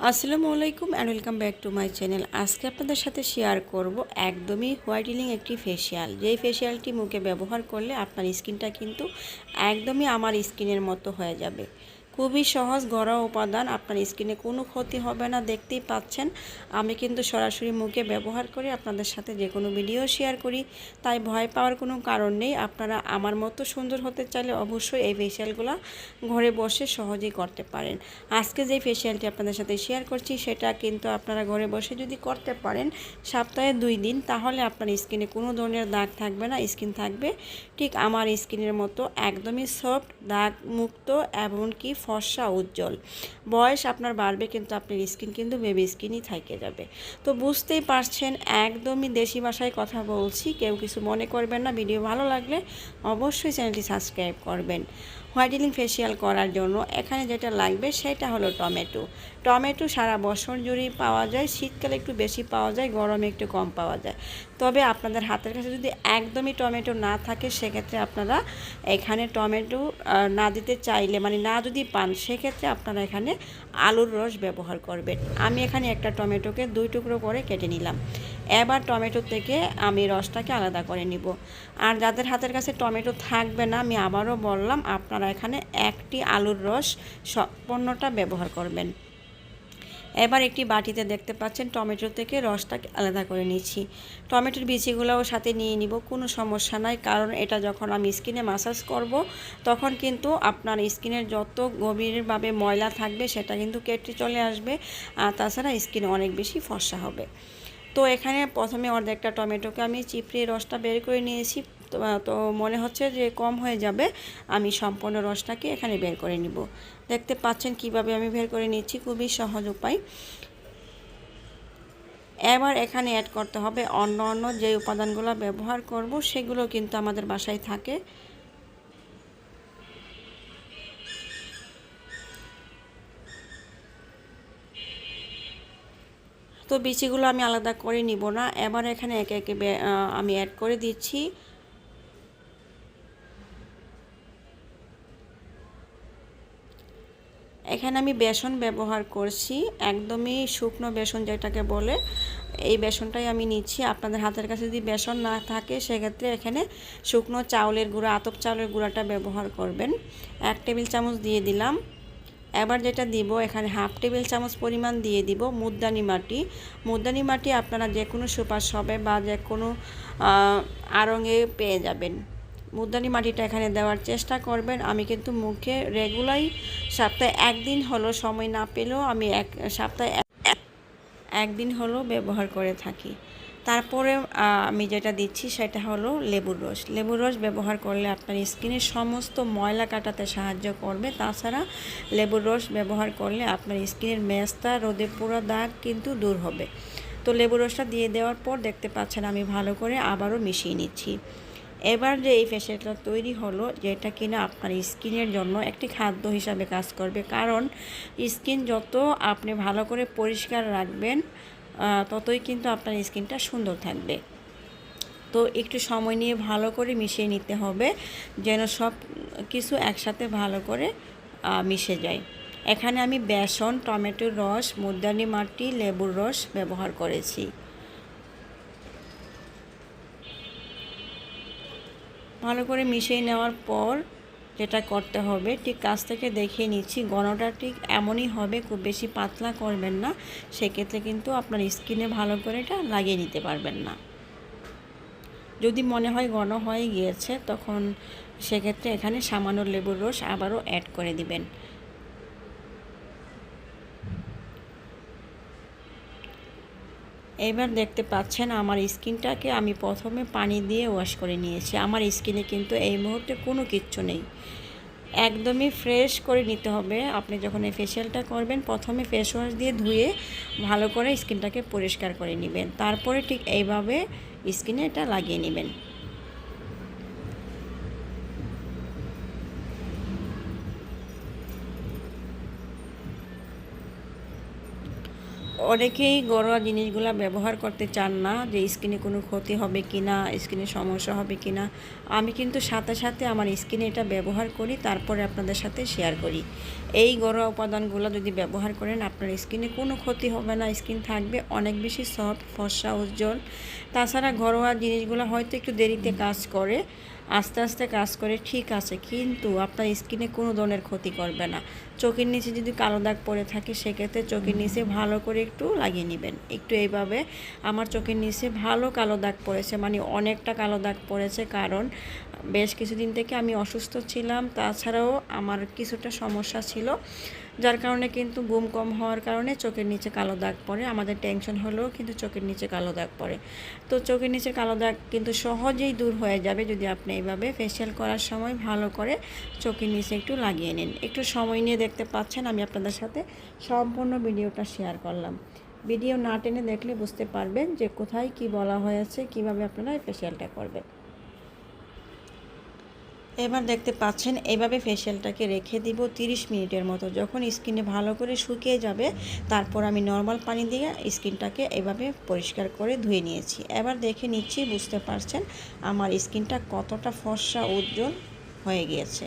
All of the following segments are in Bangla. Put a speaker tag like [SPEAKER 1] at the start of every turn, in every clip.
[SPEAKER 1] আসসালামু আলাইকুম and welcome back to my channel আজকে আপনাদের সাথে শেয়ার করব একদমই হোয়াইটেনিং একটি ফেসিয়াল যেই ফেসিয়ালটি মুখে ব্যবহার করলে আপনার স্কিনটা কিন্তু একদমই আমার স্কিনের মতো হয়ে যাবে। খুবই সহজ ঘরোয়া উপাদান, আপনার স্কিনে কোনো ক্ষতি হবে না, দেখতেই পাচ্ছেন। আমি কিন্তু সরাসরি মুখে ব্যবহার করে, আপনাদের সাথে যে কোনো ভিডিও শেয়ার করি, তাই ভয় পাওয়ার কোনো কারণ নেই। আপনারা আমার মতো সুন্দর হতে চাইলে অবশ্যই এই ফেসিয়ালগুলো ঘরে বসে সহজেই করতে পারেন। আজকে যে ফেসিয়ালটি আপনাদের সাথে শেয়ার করছি, সেটা কিন্তু আপনারা ঘরে বসে যদি করতে পারেন, সপ্তাহে দুই দিন, তাহলে আপনার স্কিনে কোনো ধরনের দাগ থাকবে না। স্কিন থাকবে ঠিক আমার স্কিনের মতো, একদমই সফট, দাগ মুক্ত, এমনকি ফর্সা, উজ্জ্বল। বয়স আপনার বাড়বে কিন্তু আপনার স্কিন কিন্তু বেবি স্কিনই থেকে যাবে। তো বুঝতেই পারছেন, একদমই দেশি ভাষায় কথা বলছি, কেউ কিছু মনে করবেন না। ভিডিও ভালো লাগলে অবশ্যই চ্যানেলটি সাবস্ক্রাইব করবেন। হোয়াইটেনিং ফেসিয়াল করার জন্য এখানে যেটা লাগবে সেটা হলো টমেটো। টমেটো সারা বছর জুড়েই পাওয়া যায়, শীতকালে একটু বেশি পাওয়া যায়, গরমে একটু কম পাওয়া যায়। তবে আপনাদের হাতের কাছে যদি একদমই টমেটো না থাকে, সেক্ষেত্রে আপনারা এখানে টমেটো না দিতে চাইলে মানে না যদি পান, সেক্ষেত্রে আপনারা এখানে আলুর রস ব্যবহার করবেন। আমি এখানে একটা টমেটোকে দুই টুকরো করে কেটে নিলাম। এবার টমেটো থেকে আমি রসটাকে আলাদা করে নিব। আর যাদের হাতের কাছে টমেটো থাকবে না, আমি আবারও বললাম, আপনারা এখানে একটি আলুর রস সম্পূর্ণটা ব্যবহার করবেন। এবার একটি বাটিতে দেখতে পাচ্ছেন টমেটো থেকে রসটাকে আলাদা করে নিচ্ছি। টমেটোর বিচিগুলোও সাথে নিয়ে নিব, কোনো সমস্যা নাই, কারণ এটা যখন আমি স্কিনে মাসাজ করব, তখন কিন্তু আপনার স্কিনের যত গভীরভাবে ময়লা থাকবে, সেটা কিন্তু কেটে চলে আসবে, আর তাছাড়া স্কিন অনেক বেশি ফর্সা হবে। তো এখানে প্রথমে অর্ধেকটা টমেটোকে আমি চিপড়িয়ে রসটা বের করে নিয়েছি। তো মনে হচ্ছে যে কম হয়ে যাবে, আমি সম্পূর্ণ রসটাকে এখানে বের করে নিব। দেখতে পাচ্ছেন কীভাবে আমি বের করে নিচ্ছি, খুবই সহজ উপায়। এবার এখানে অ্যাড করতে হবে অন্য অন্য যে উপাদানগুলো ব্যবহার করব, সেগুলো কিন্তু আমাদের বাসায় থাকে। তো, বিচিগুলো আমি আলাদা করে নিব না। এবার এখানে একে একে আমি অ্যাড করে দিচ্ছি। এখানে আমি বেসন ব্যবহার করছি, একদমই শুকনো বেসন যেটাকে বলে। এই বেসনটাই আমি নিচ্ছি। আপনাদের হাতের কাছে যদি বেসন না থাকে, সেক্ষেত্রে এখানে শুকনো চাউলের গুঁড়া, আতপ চাউলের গুঁড়াটা ব্যবহার করবেন। এক টেবিল চামচ দিয়ে দিলাম। এবার যেটা দিব, এখানে হাফ টেবিল চামচ পরিমাণ দিয়ে দিব মুদ্দানি মাটি। মুদ্দানি মাটি আপনারা যে কোনো সুপার শপে বা যে কোনো আড়ঙে পেয়ে যাবেন। মুদ্রানি মাটিটা এখানে দেওয়ার চেষ্টা করবেন। আমি কিন্তু মুখে রেগুলাই সপ্তাহে একদিন হলো সময় না পেলেও আমি এক সপ্তাহে একদিন হলো ব্যবহার করে থাকি। তারপরে আমি যেটা দিচ্ছি সেটা হলো লেবুর রস। লেবুর রস ব্যবহার করলে আপনার স্কিনের সমস্ত ময়লা কাটাতে সাহায্য করবে। তাছাড়া লেবুর রস ব্যবহার করলে আপনার স্কিনের মেস্তা, রোদে পুরো দাগ কিন্তু দূর হবে। তো লেবুর রসটা দিয়ে দেওয়ার পর দেখতে পাচ্ছেন আমি ভালো করে আবারও মিশিয়ে নিচ্ছি। এবার যে এই ফেসিয়ালটা তৈরি হলো, যেটা কিনা আপনার স্কিনের জন্য একটি খাদ্য হিসাবে কাজ করবে। কারণ স্কিন যত আপনি ভালো করে পরিষ্কার রাখবেন ততই কিন্তু আপনার স্কিনটা সুন্দর থাকবে। তো একটু সময় নিয়ে ভালো করে মিশিয়ে নিতে হবে, যেন সব কিছু একসাথে ভালো করে মিশে যায়। এখানে আমি বেসন, টমেটোর রস, মুদানি মাটি, লেবুর রস ব্যবহার করেছি। ভালো করে মিশিয়ে নেওয়ার পর যেটা করতে হবে, ঠিক কাছ থেকে দেখিয়ে নিচ্ছি গণটা ঠিক এমনই হবে, খুব বেশি পাতলা করবেন না। সেক্ষেত্রে কিন্তু আপনার স্কিনে ভালো করে এটা লাগিয়ে নিতে পারবেন না। যদি মনে হয় গণ হয়ে গিয়েছে, তখন সেক্ষেত্রে এখানে সামান্য লেবুর রস আবারও অ্যাড করে দিবেন। এবার দেখতে পাচ্ছেন আমার স্কিনটাকে আমি প্রথমে পানি দিয়ে ওয়াশ করে নিয়েছি। আমার স্কিনে কিন্তু এই মুহূর্তে কোনো কিচ্ছু নেই। একদমই ফ্রেশ করে নিতে হবে। আপনি যখন এই ফেশিয়ালটা করবেন, প্রথমে ফেস ওয়াশ দিয়ে ধুয়ে ভালো করে স্কিনটাকে পরিষ্কার করে নেবেন। তারপরে ঠিক এইভাবে স্কিনে এটা লাগিয়ে নেবেন। অনেকেই ঘরোয়া জিনিসগুলো ব্যবহার করতে চান না, যে স্কিনে কোনো ক্ষতি হবে কি না স্কিনে সমস্যা হবে কি না আমি কিন্তু সাথে সাথে আমার স্কিনে এটা ব্যবহার করি, তারপরে আপনাদের সাথে শেয়ার করি। এই ঘরোয়া উপাদানগুলো যদি ব্যবহার করেন, আপনার স্কিনে কোনো ক্ষতি হবে না, স্কিন থাকবে অনেক বেশি সফট, ফর্সা, উজ্জ্বল। তাছাড়া ঘরোয়া জিনিসগুলো হয়তো একটু দেরিতে কাজ করে, আস্তে আস্তে কাজ করে ঠিক আছে, কিন্তু আপনার স্কিনে কোনো ধরনের ক্ষতি করবে না। চোখের নিচে যদি কালো দাগ পড়ে থাকে, সেক্ষেত্রে চোখের নিচে ভালো করে একটু লাগিয়ে নেবেন। একটু এইভাবে আমার চোখের নিচে ভালো কালো দাগ পড়েছে মানে অনেকটা কালো দাগ পড়েছে কারণ বেশ কিছুদিন থেকে আমি অসুস্থ ছিলাম। তাছাড়াও আমার কিছুটা সমস্যা ছিল। যার কারণে কিন্তু ঘুম কম হওয়ার কারণে চোখের নিচে কালো দাগ পড়ে। আমাদের টেনশন হলেও কিন্তু চোখের নিচে কালো দাগ পড়ে। তো চোখের নিচে কালো দাগ কিন্তু সহজেই দূর হয়ে যাবে যদি আপনি এইভাবে ফেসিয়াল করার সময় ভালো করে চোখের নিচে একটু লাগিয়ে নিন। একটু সময় নিয়ে দেখতে পাচ্ছেন, আমি আপনাদের সাথে সম্পূর্ণ ভিডিওটা শেয়ার করলাম। ভিডিও না টেনে দেখলে বুঝতে পারবেন যে কোথায় কি বলা হয়েছে, কীভাবে আপনারা ফেসিয়ালটা করবেন। এবার দেখতে পাচ্ছেন এইভাবে ফেসিয়ালটাকে রেখে দিব 30 মিনিটের মতো। যখন স্কিনে ভালো করে শুকিয়ে যাবে, তারপর আমি নর্মাল পানি দিয়ে স্কিনটাকে এভাবে পরিষ্কার করে ধুয়ে নিয়েছি। এবার দেখে নিচ্ছি, বুঝতে পারছেন, আমার স্কিনটা কতটা ফর্সা উজ্জ্বল হয়ে গিয়েছে।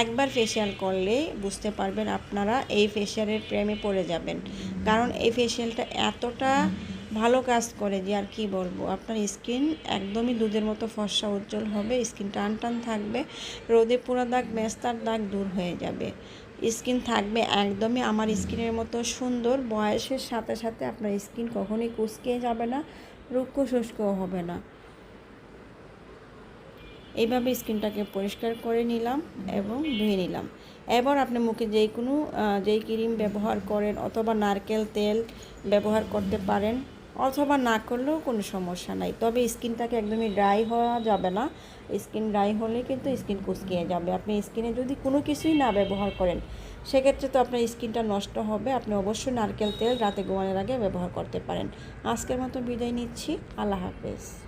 [SPEAKER 1] একবার ফেসিয়াল করলেই বুঝতে পারবেন আপনারা এই ফেসিয়ালের প্রেমে পড়ে যাবেন। কারণ এই ফেসিয়ালটা এতটা ভালো কাজ করে যে আর কি বলব? আপনার স্কিন একদমই দুধের মতো ফর্সা উজ্জ্বল হবে, স্কিন টান টান থাকবে, রোদে পুরো দাগ, মেস্তার দাগ দূর হয়ে যাবে। স্কিন থাকবে একদমই আমার স্কিনের মতো সুন্দর, বয়সের সাথে সাথে আপনার স্কিন কখনোই কুচকে যাবে না, রুক্ষ শুষ্কও হবে না। এইভাবে স্কিনটাকে পরিষ্কার করে নিলাম এবং ধুয়ে নিলাম। এবার আপনি মুখে যেই কোনো যেই ক্রিম ব্যবহার করেন অথবা নারকেল তেল ব্যবহার করতে পারেন অথবা না করলেও কোনো সমস্যা নাই। তবে স্কিনটাকে একদমই ড্রাই হওয়া যাবে না। স্কিন ড্রাই হলে কিন্তু স্কিন কুচকিয়ে যাবে। আপনি স্কিনে যদি কোনো কিছুই না ব্যবহার করেন, সেক্ষেত্রে তো আপনার স্কিনটা নষ্ট হবে। আপনি অবশ্যই নারকেল তেল রাতে ঘুমানোর আগে ব্যবহার করতে পারেন। আজকের মতো বিদায় নিচ্ছি। আল্লাহ হাফেজ।